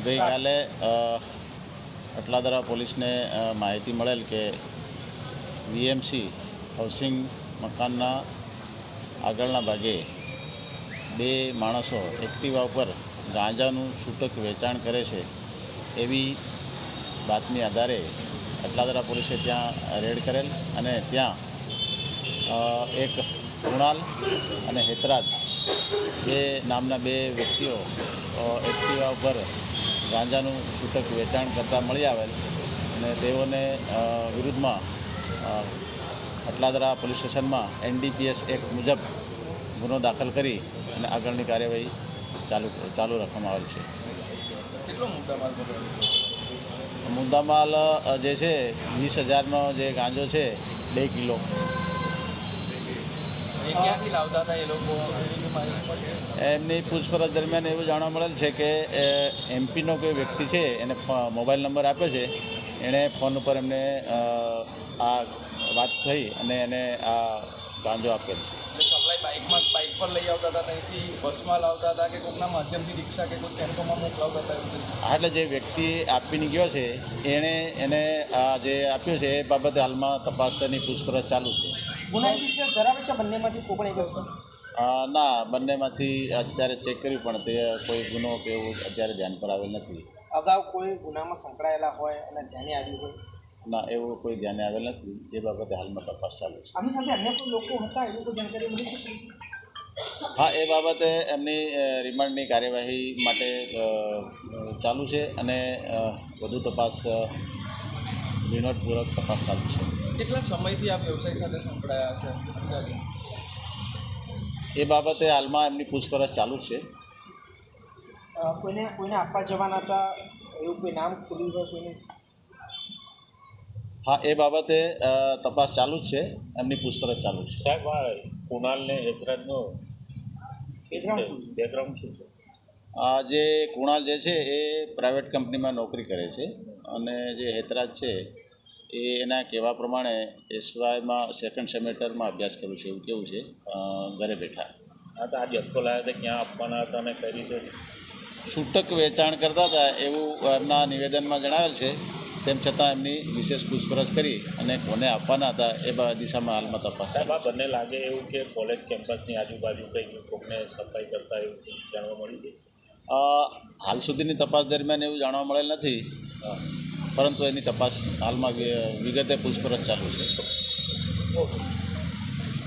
ગઈકાલે અટલાદરા પોલીસને માહિતી મળેલ કે વીએમસી હાઉસિંગ મકાનના આગળના ભાગે બે માણસો એક્ટિવા ઉપર ગાંજાનું છૂટક વેચાણ કરે છે એવી બાતમી આધારે અટલાદરા પોલીસે ત્યાં રેડ કરેલ અને ત્યાં એક કુણાલ અને હેતરાજ બે નામના બે વ્યક્તિઓ એક્ટિવા ઉપર ગાંજાનું છૂટક વેચાણ કરતા મળી આવેલ અને તેઓને વિરુદ્ધમાં અટલાદરા પોલીસ સ્ટેશનમાં N D P S act મુજબ ગુનો દાખલ કરી અને આગળની કાર્યવાહી ચાલુ ચાલુ રાખવામાં આવેલ છે. કેટલો મુદ્દામાલ મુદ્દામાલ જે છે વીસ હજારનો જે ગાંજો છે બે કિલો. એમની પૂછપરછ દરમિયાન એવું જાણવા મળેલ છે કે એમપીનો કોઈ વ્યક્તિ છે, એને મોબાઈલ નંબર આપ્યો છે, એણે ફોન ઉપર એમને આ વાત થઈ અને એને આ ગાંજો આપેલ છે. બાઇકમાં બાઇક પર લઈ આવતા હતા ત્યાંથી બસમાં લાવતા હતા કે કોઈકના માધ્યમથી રિક્ષા કે કોઈ ટેમ્પોમાં મોકલાવતા હતા એવું એટલે જે વ્યક્તિ આપીને ગયો છે એણે એને આ જે આપ્યું છે એ બાબતે હાલમાં તપાસની પૂછપરછ ચાલુ છે. ગુનાહિત ધરાવે છે બંનેમાંથી કોઈ પણ એક ના બંનેમાંથી અત્યારે ચેક કર્યું પણ તે કોઈ ગુનો કે એવું અત્યારે ધ્યાન પર આવેલ નથી. અગાઉ કોઈ ગુનામાં સંકળાયેલા હોય અને ધ્યાને આવ્યું હોય? ના એવું કોઈ ધ્યાને આવેલ નથી. એ બાબતે હાલમાં તપાસ ચાલુ છે. આની સાથે અન્ય કોઈ લોકો હતા? એવી કોઈ જાણકારી મળી છે? હા એ બાબતે એમની રિમાન્ડની કાર્યવાહી માટે ચાલુ છે અને વધુ તપાસ ઝીણવટપૂર્વક તપાસ ચાલુ છે. કેટલા સમયથી આ વ્યવસાય સાથે સંકળાયા છે? એ બાબતે હાલમાં એમની પૂછપરછ ચાલુ છે. કોઈને કોઈને આપવા જવાના હતા? એવું કોઈ નામ ખુલ્યું હોય કોઈને? હા એ બાબતે તપાસ ચાલુ જ છે. એમની પૂછપરછ ચાલુ છે. સાહેબ આ કુણાલ હેતરાજનો બેકગ્રાઉન્ડ શું? છે? આ જે કુણાલ જે છે એ પ્રાઇવેટ કંપનીમાં નોકરી કરે છે. અને જે હેતરાજ છે એ એના કહેવા પ્રમાણે એસવાયમાં સેકન્ડ સેમેસ્ટરમાં અભ્યાસ કર્યું છે એવું કેવું છે ઘરે બેઠા. હા તો આ જથ્થો લાવ્યા હતા ક્યાં આપવાના હતા અને કઈ રીતે? છૂટક વેચાણ કરતા હતા એવું એમના નિવેદનમાં જણાવેલ છે. તેમ છતાં એમની વિશેષ પૂછપરછ કરી અને કોને આપવાના હતા એ દિશામાં હાલમાં તપાસ બંને લાગે એવું કે કોલેજ કેમ્પસની આજુબાજુ કંઈ કોકને સફાઈ કરતા એવું જાણવા મળી છે? છે. હાલ સુધીની તપાસ દરમિયાન એવું જાણવા મળેલ નથી. પરંતુ એની તપાસ હાલમાં વિગતે પૂછપરછ ચાલુ છે. ઓકે.